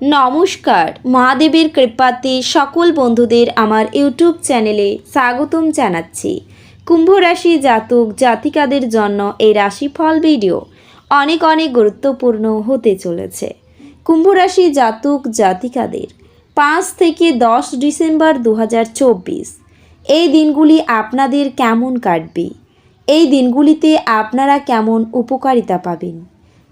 নমস্কার। মহাদেবের কৃপাতে সকল বন্ধুদের আমার ইউটিউব চ্যানেলে স্বাগতম জানাচ্ছি। কুম্ভ রাশি জাতক, জাতিকাদের জন্য এই রাশিফল ভিডিও অনেক অনেক গুরুত্বপূর্ণ হতে চলেছে। কুম্ভ রাশি জাতক, জাতিকাদের পাঁচ থেকে দশ ডিসেম্বর দু হাজার চব্বিশ, এই দিনগুলি আপনাদের কেমন কাটবে? এই দিনগুলিতে আপনারা কেমন উপকারিতা পাবেন?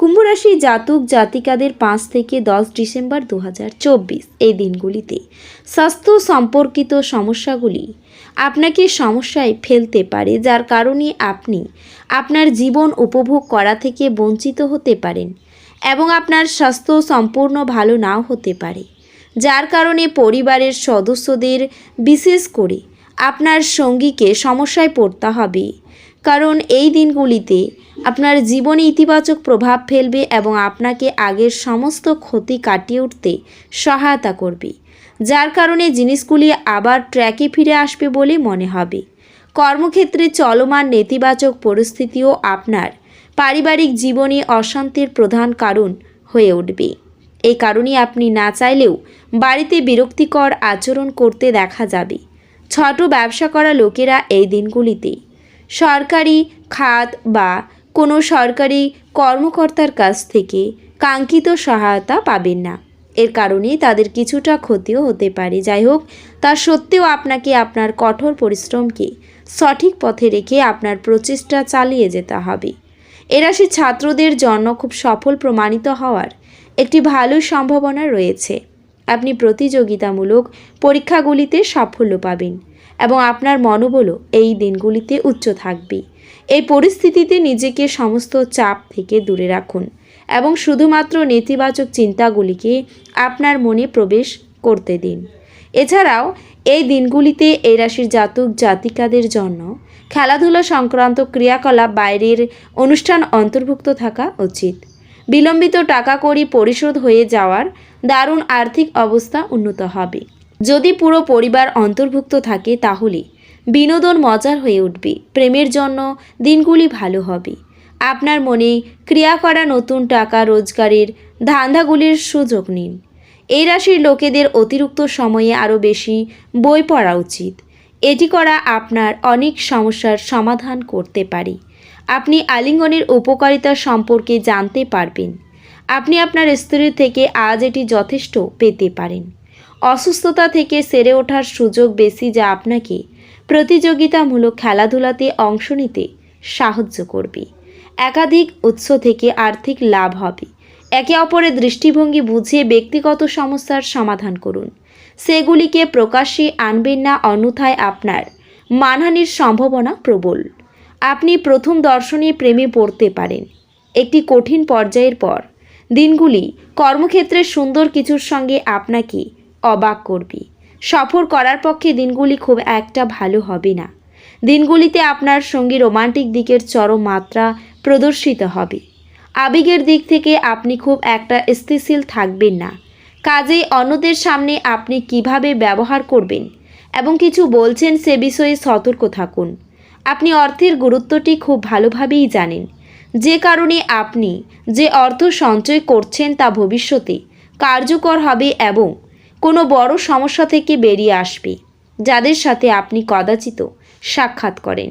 কুম্ভ রাশি জাতক জাতিকাদের পাঁচ থেকে দশ ডিসেম্বর দু হাজার চব্বিশ, এই দিনগুলিতে স্বাস্থ্য সম্পর্কিত সমস্যাগুলি আপনাকে সমস্যায় ফেলতে পারে, যার কারণে আপনি আপনার জীবন উপভোগ করা থেকে বঞ্চিত হতে পারেন এবং আপনার স্বাস্থ্য সম্পূর্ণ ভালো নাও হতে পারে। যার কারণে পরিবারের সদস্যদের বিশেষ করে আপনার সঙ্গীকে সমস্যায় পড়তে হবে। কারণ এই দিনগুলিতে আপনার জীবনে ইতিবাচক প্রভাব ফেলবে এবং আপনাকে আগের সমস্ত ক্ষতি কাটিয়ে উঠতে সহায়তা করবে, যার কারণে জিনিসগুলি আবার ট্র্যাকে ফিরে আসবে বলে মনে হবে। কর্মক্ষেত্রে চলমান নেতিবাচক পরিস্থিতিও আপনার পারিবারিক জীবনে অশান্তির প্রধান কারণ হয়ে উঠবে। এই কারণে আপনি না চাইলেও বাড়িতে বিরক্তিকর আচরণ করতে দেখা যাবে। ছোট ব্যবসা করা লোকেরা এই দিনগুলিতে সরকারি খাত বা কোনো সরকারি কর্মকর্তার কাছ থেকে কাঙ্ক্ষিত সহায়তা পাবেন না। এর কারণে তাদের কিছুটা ক্ষতিও হতে পারে। যাই হোক, তা সত্ত্বেও আপনাকে আপনার কঠোর পরিশ্রমকে সঠিক পথে রেখে আপনার প্রচেষ্টা চালিয়ে যেতে হবে। এরা সে ছাত্রদের জন্য খুব সফল প্রমাণিত হওয়ার একটি ভালো সম্ভাবনা রয়েছে। আপনি প্রতিযোগিতামূলক পরীক্ষাগুলিতে সাফল্য পাবেন। এবং আপনার মনোবলও এই দিনগুলিতে উচ্চ থাকবে। এই পরিস্থিতিতে নিজেকে সমস্ত চাপ থেকে দূরে রাখুন এবং শুধুমাত্র নেতিবাচক চিন্তাগুলিকে আপনার মনে প্রবেশ করতে দিন। এছাড়াও, এই দিনগুলিতে এই রাশির জাতক জাতিকাদের জন্য খেলাধুলা সংক্রান্ত ক্রিয়াকলাপ বাইরের অনুষ্ঠান অন্তর্ভুক্ত থাকা উচিত। বিলম্বিত টাকা কড়ি পরিশোধ হয়ে যাওয়ার দারুণ আর্থিক অবস্থা উন্নত হবে। যদি পুরো পরিবার অন্তর্ভুক্ত থাকে তাহলে বিনোদন মজার হয়ে উঠবে। প্রেমের জন্য দিনগুলি ভালো হবে। আপনার মনে ক্রিয়া করা নতুন টাকা রোজগারের ধান্দাগুলির সুযোগ নিন। এই রাশির লোকেদের অতিরিক্ত সময়ে আরও বেশি বই পড়া উচিত। এটি করা আপনার অনেক সমস্যার সমাধান করতে পারে। আপনি আলিঙ্গনের উপকারিতা সম্পর্কে জানতে পারবেন। আপনি আপনার স্ত্রীর থেকে আজ এটি যথেষ্ট পেতে পারেন। অসুস্থতা থেকে সেরে ওঠার সুযোগ বেশি যা আপনাকে প্রতিযোগিতামূলক খেলাধুলাতে অংশ নিতে সাহায্য করবে। একাধিক উৎস থেকে আর্থিক লাভ হবে। একে অপরের দৃষ্টিভঙ্গি বুঝিয়ে ব্যক্তিগত সমস্যার সমাধান করুন। সেগুলিকে প্রকাশ্যে আনবেন না, অন্যথায় আপনার মানহানির সম্ভাবনা প্রবল। আপনি প্রথম দর্শনে প্রেমে পড়তে পারেন। একটি কঠিন পর্যায়ের পর দিনগুলি কর্মক্ষেত্রে সুন্দর কিছুর সঙ্গে আপনাকে অবাক করবে। সফর করার পক্ষে দিনগুলি খুব একটা ভালো হবে না। দিনগুলিতে আপনার সঙ্গী রোমান্টিক দিকের চরম মাত্রা প্রদর্শিত হবে। আবেগের দিক থেকে আপনি খুব একটা স্থিতিশীল থাকবেন না। কাজেই অন্যদের সামনে আপনি কীভাবে ব্যবহার করবেন এবং কিছু বলছেন সে বিষয়ে সতর্ক থাকুন। আপনি অর্থের গুরুত্বটি খুব ভালোভাবেই জানেন। যে কারণে আপনি যে অর্থ সঞ্চয় করছেন তা ভবিষ্যতে কার্যকর হবে এবং কোনো বড় সমস্যা থেকে বেরিয়ে আসবে, যাদের সাথে আপনি কদাচিত সাক্ষাৎ করেন।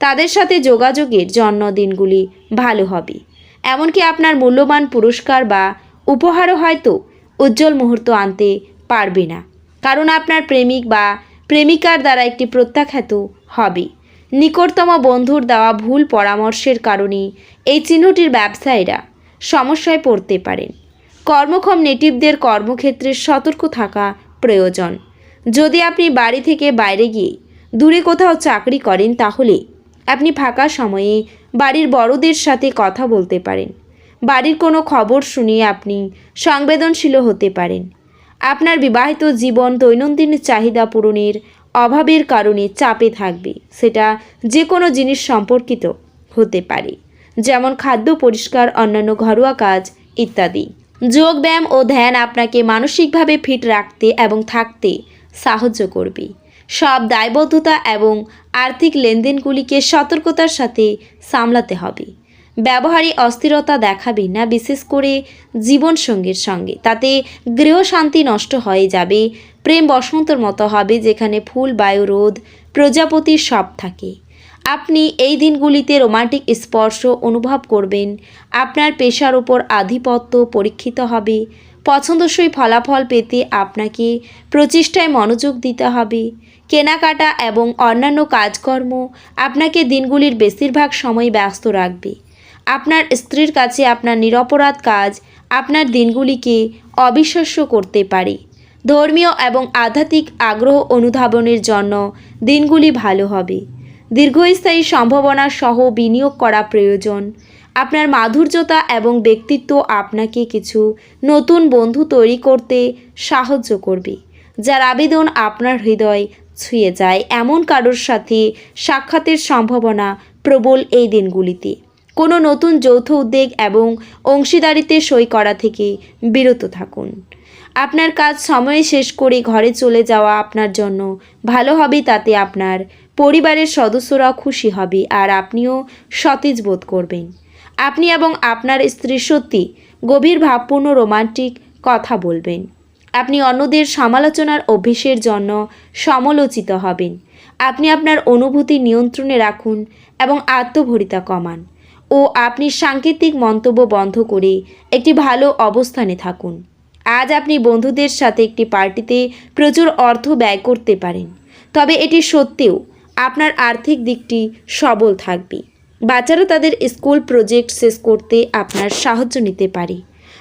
তাদের সাথে যোগাযোগের জন্মদিনগুলি ভালো হবে। এমনকি আপনার মূল্যবান পুরস্কার বা উপহারও হয়তো উজ্জ্বল মুহূর্ত আনতে পারবে না। কারণ আপনার প্রেমিক বা প্রেমিকার দ্বারা একটি প্রত্যাখ্যাত হবে। নিকটতম বন্ধুর দেওয়া ভুল পরামর্শের কারণে এই চিহ্নটির ব্যবসায়ীরা সমস্যায় পড়তে পারেন। কর্মক্ষম নেটিভদের কর্মক্ষেত্রে সতর্ক থাকা প্রয়োজন। যদি আপনি বাড়ি থেকে বাইরে গিয়ে দূরে কোথাও চাকরি করেন, তাহলে আপনি ফাঁকা সময়ে বাড়ির বড়দের সাথে কথা বলতে পারেন। বাড়ির কোনো খবর শুনিয়ে আপনি সংবেদনশীল হতে পারেন। আপনার বিবাহিত জীবন দৈনন্দিন চাহিদা পূরণের অভাবের কারণে চাপে থাকবে। সেটা যে কোনো জিনিস সম্পর্কিত হতে পারে, যেমন খাদ্য পরিষ্কার, অন্যান্য ঘরোয়া কাজ ইত্যাদি। যোগ ব্যায়াম ও ধ্যান আপনাকে মানসিকভাবে ফিট রাখতে এবং থাকতে সাহায্য করবে। সব দায়বদ্ধতা এবং আর্থিক লেনদেনগুলিকে সতর্কতার সাথে সামলাতে হবে। ব্যবহারে অস্থিরতা দেখাবে না, বিশেষ করে জীবনসঙ্গীর সঙ্গে। তাতে গৃহশান্তি নষ্ট হয়ে যাবে, প্রেম বসন্তর মতো হবে যেখানে ফুল, বায়ু, রোদ প্রজাপতি সব থাকে। আপনি এই দিনগুলিতে রোমান্টিক স্পর্শ অনুভব করবেন। আপনার পেশার উপর আধিপত্য পরীক্ষিত হবে। পছন্দসই ফলাফল পেতে আপনাকে প্রচেষ্টায় মনোযোগ দিতে হবে। কেনাকাটা এবং অন্যান্য কাজকর্ম আপনাকে দিনগুলির বেশিরভাগ সময় ব্যস্ত রাখবে। আপনার স্ত্রীর কাছে আপনার নিরপরাধ কাজ আপনার দিনগুলিকে অবিশ্বাস্য করতে পারে। ধর্মীয় এবং আধ্যাত্মিক আগ্রহ অনুধাবনের জন্য দিনগুলি ভালো হবে। দীর্ঘস্থায়ী সম্ভাবনা সহ বিনিয়োগ করা প্রয়োজন। আপনার মাধুর্যতা এবং ব্যক্তিত্ব আপনাকে কিছু নতুন বন্ধু তৈরি করতে সাহায্য করবে, যার আবেদন আপনার হৃদয় ছুঁয়ে যায়। এমন কারোর সাথে সাক্ষাতের সম্ভাবনা প্রবল এই দিনগুলিতে। কোনো নতুন যৌথ উদ্যোগ এবং অংশীদারিতে সই করা থেকে বিরত থাকুন। আপনার কাজ সময়ে শেষ করে ঘরে চলে যাওয়া আপনার জন্য ভালো হবে, তাতে আপনার পরিবারের সদস্যরাও খুশি হবে আর আপনিও সতেজ বোধ করবেন। আপনি এবং আপনার স্ত্রী সত্যি গভীর ভাবপূর্ণ রোমান্টিক কথা বলবেন। আপনি অন্যদের সমালোচনার অভ্যেসের জন্য সমালোচিত হবেন। আপনি আপনার অনুভূতি নিয়ন্ত্রণে রাখুন এবং আত্মভরিতা কমান ও আপনি সাংকেতিক মন্তব্য বন্ধ করে একটি ভালো অবস্থানে থাকুন। আজ আপনি বন্ধুদের সাথে একটি পার্টিতে প্রচুর অর্থ ব্যয় করতে পারেন, তবে এটি সত্ত্বেও আপনার আর্থিক দিকটি সবল থাকবে। বাচ্চারা তাদের স্কুল প্রজেক্ট শেষ করতে আপনার সাহায্য নিতে পারে।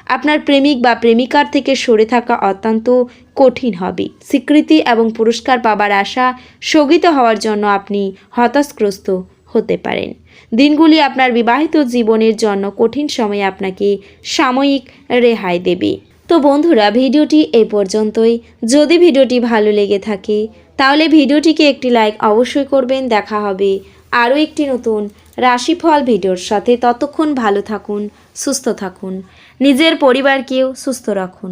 আপনার প্রেমিক বা প্রেমিকার থেকে সরে থাকা অত্যন্ত কঠিন হবে। স্বীকৃতি এবং পুরস্কার পাবার আশা স্থগিত হওয়ার জন্য আপনি হতাশগ্রস্ত হতে পারেন। দিনগুলি আপনার বিবাহিত জীবনের জন্য কঠিন সময়ে আপনাকে সাময়িক রেহাই দেবে। তো বন্ধুরা, ভিডিওটি এই পর্যন্তই। যদি ভিডিওটি ভালো লেগে থাকে তাহলে ভিডিওটিকে একটি লাইক অবশ্যই করবেন। দেখা হবে আরও একটি নতুন রাশিফল ভিডিওর সাথে। ততক্ষণ ভালো থাকুন, সুস্থ থাকুন। নিজের পরিবারকেও সুস্থ রাখুন।